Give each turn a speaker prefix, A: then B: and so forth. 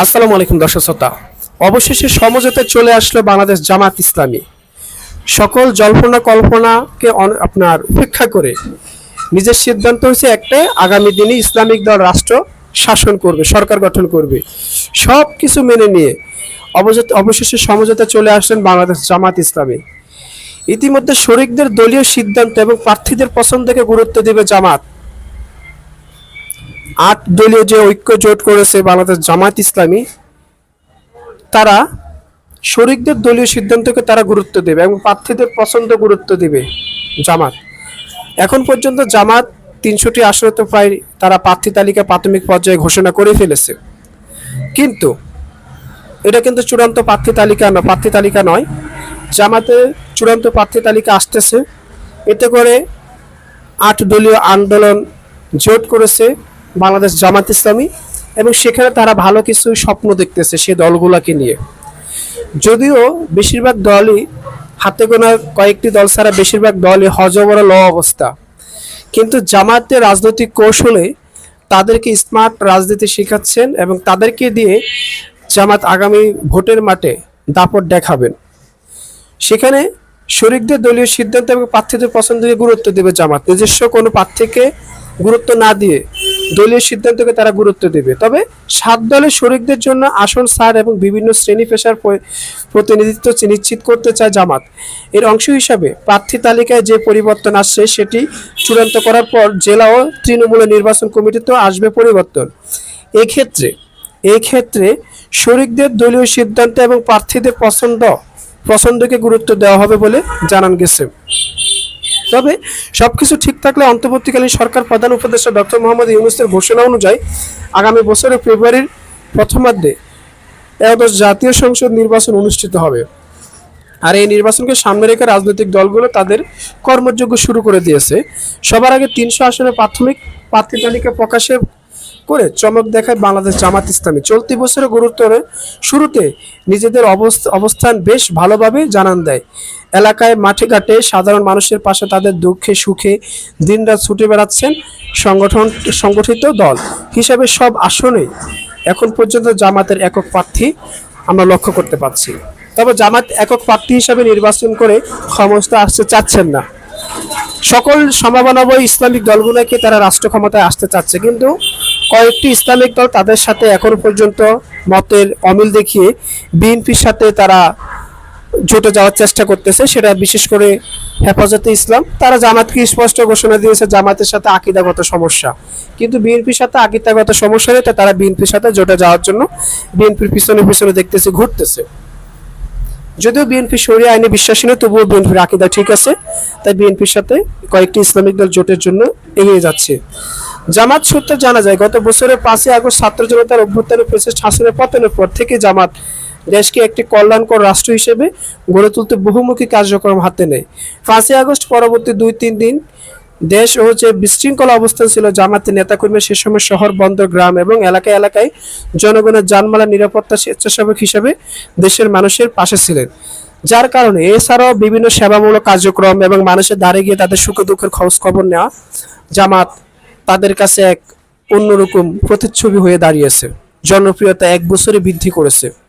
A: আসসালামু আলাইকুম, দর্শক শ্রোতা। অবশেষে সমঝোতায় চলে আসলো বাংলাদেশ জামাত ইসলামী। সকল জল্পনা কল্পনাকে আপনার উপেক্ষা করে নিজের সিদ্ধান্ত হচ্ছে একটাই, আগামী দিনে ইসলামিক দল রাষ্ট্র শাসন করবে, সরকার গঠন করবে। সব কিছু মেনে নিয়ে অবশেষে সমঝোতা চলে আসলেন বাংলাদেশ জামাত ইসলামী। ইতিমধ্যে শরিকদের দলীয় সিদ্ধান্ত এবং প্রার্থীদের পছন্দকে গুরুত্ব দেবে জামাত। আট দলীয় যে ঐক্য জোট করেছে বাংলাদেশ জামাত ইসলামী, তারা শরিকদের দলীয় সিদ্ধান্তকে তারা গুরুত্ব দেবে এবং প্রার্থীদের পছন্দ গুরুত্ব দেবে জামাত। এখন পর্যন্ত জামাত তিনশোটি আসনে তো প্রায় তারা প্রার্থী তালিকা প্রাথমিক পর্যায়ে ঘোষণা করে ফেলেছে। কিন্তু এটা কিন্তু চূড়ান্ত প্রার্থী তালিকা না, প্রার্থী তালিকা নয়। জামাতে চূড়ান্ত প্রার্থী তালিকা আসতেছে। এতে করে আট দলীয় আন্দোলন জোট করেছে। বাংলাদেশ জামাত ইসলামী এবং সেখানে তারা ভালো কিছু স্বপ্ন দেখতেছে সেই দলগুলোকে নিয়ে। যদিও বেশিরভাগ দলই হাতে গোনা কয়েকটি দল ছাড়া বেশিরভাগ দলই হজবরা ল অবস্থা। কিন্তু জামাতের রাজনৈতিক কৌশলে তাদেরকে স্মার্ট রাজনীতি শেখাচ্ছেন এবং তাদেরকে দিয়ে জামাত আগামী ভোটের মাঠে দাপট দেখাবেন। সেখানে শরিকদের দলীয় সিদ্ধান্ত এবং প্রার্থীদের পছন্দকে গুরুত্ব দেবে জামাত। নিজস্ব কোনো প্রার্থীকে গুরুত্ব না দিয়ে দলীয় সিদ্ধান্তকে তারা গুরুত্ব দেবে। তবে সাত দলের শরিকদের জন্য আসন সার এবং বিভিন্ন শ্রেণি পেশার প্রতিনিধিত্ব নিশ্চিত করতে চায় জামাত। এর অংশ হিসাবে প্রার্থী তালিকায় যে পরিবর্তন আসছে সেটি চূড়ান্ত করার পর জেলা ও তৃণমূলের নির্বাচন কমিটিতেও আসবে পরিবর্তন। এক্ষেত্রে এই ক্ষেত্রে শরিকদের দলীয় সিদ্ধান্ত এবং প্রার্থীদের পছন্দ, পছন্দকে গুরুত্ব দেওয়া হবে বলে জানান গেছে। তবে সবকিছু ঠিক থাকলে অন্তর্বর্তীকালীন সরকার প্রধান উপদেষ্টা ডক্টর মোহাম্মদ ইউনুসের ঘোষণা অনুযায়ী আগামী বছরের ফেব্রুয়ারির প্রথমার্ধে একাদশ জাতীয় সংসদ নির্বাচন অনুষ্ঠিত হবে। আর এই নির্বাচনকে সামনে রেখে রাজনৈতিক দলগুলো তাদের কর্মযোগ্য শুরু করে দিয়েছে। সবার আগে তিনশো আসনে প্রাথমিক প্রার্থী তালিকা প্রকাশের করে চমক দেখায় বাংলাদেশ জামাত ইসলামী। চলতি বছরের গুরুত্বর শুরুতে নিজেদের অবস্থ- অবস্থান বেশ ভালোভাবে জানান দেয়। এলাকায় মাঠে ঘাটে সাধারণ মানুষের পাশে তাদের দুঃখে সুখে দিনরাত ছুটে বেড়াচ্ছেন সংগঠন, সংগঠিত দল। হিসাবে সব আসনে এখন পর্যন্ত জামাতের একক প্রার্থী আমরা লক্ষ্য করতে পারছি। তবে জামাত একক প্রার্থী হিসাবে নির্বাচন করে ক্ষমতা আসতে চাচ্ছেন না। সকল সম্ভাবনাময় ইসলামিক দলগুলোকে তারা রাষ্ট্র ক্ষমতায় আসতে চাচ্ছে, কিন্তু কয়েকটি ইসলামিক দল তাদের সাথে এখনও পর্যন্ত মতের অমিল দেখিয়ে বিএনপির সাথে তারা জোটে যাওয়ার চেষ্টা করতেছে, সেটা বিশেষ করে হেফাজতে ইসলাম। তারা জামাতকে স্পষ্ট ঘোষণা দিয়েছে, জামাতের সাথে আকিদাগত সমস্যা। কিন্তু বিএনপির সাথে আকিদাগত সমস্যা নেই তারা বিএনপির সাথে জোটে যাওয়ার জন্য বিএনপির পিছনে পিছনে দেখতেছে, ঘুরতেছে। যদিও বিএনপি সরিয়ে আইনে বিশ্বাসী নয়, তবুও বিএনপির আকিদা ঠিক আছে। তাই বিএনপির সাথে কয়েকটি ইসলামিক দল জোটের জন্য এগিয়ে যাচ্ছে। জামাত সূত্রে জানা যায়, গত বছরের পাঁচই আগস্ট ছাত্র জনতার অভ্যুত্থানের প্রেসিডেন্ট হাসিনের পতনের পর থেকে জামাত দেশকে একটি কল্যাণকর রাষ্ট্র হিসেবে গড়ে তুলতে বহুমুখী কার্যক্রম হাতে নেয়। পাঁচই আগস্ট পরবর্তী দুই, তিন দিন দেশ ও যে বিশৃঙ্খল অবস্থান ছিল জামাতের নেতাকর্মী সে সময় শহর, বন্দর, গ্রাম এবং এলাকায় এলাকায় জনগণের জানমালের নিরাপত্তা স্বেচ্ছাসেবক হিসাবে দেশের মানুষের পাশে ছিলেন। যার কারণে এছাড়াও বিভিন্ন সেবামূলক কার্যক্রম এবং মানুষের দ্বারে গিয়ে তাদের সুখ দুঃখের খোঁজ খবর নেওয়া জামাত তাদের কাছে এক অন্যরকম প্রতিচ্ছবি হয়ে দাঁড়িয়েছে। জনপ্রিয়তা এক বছরে বৃদ্ধি করেছে।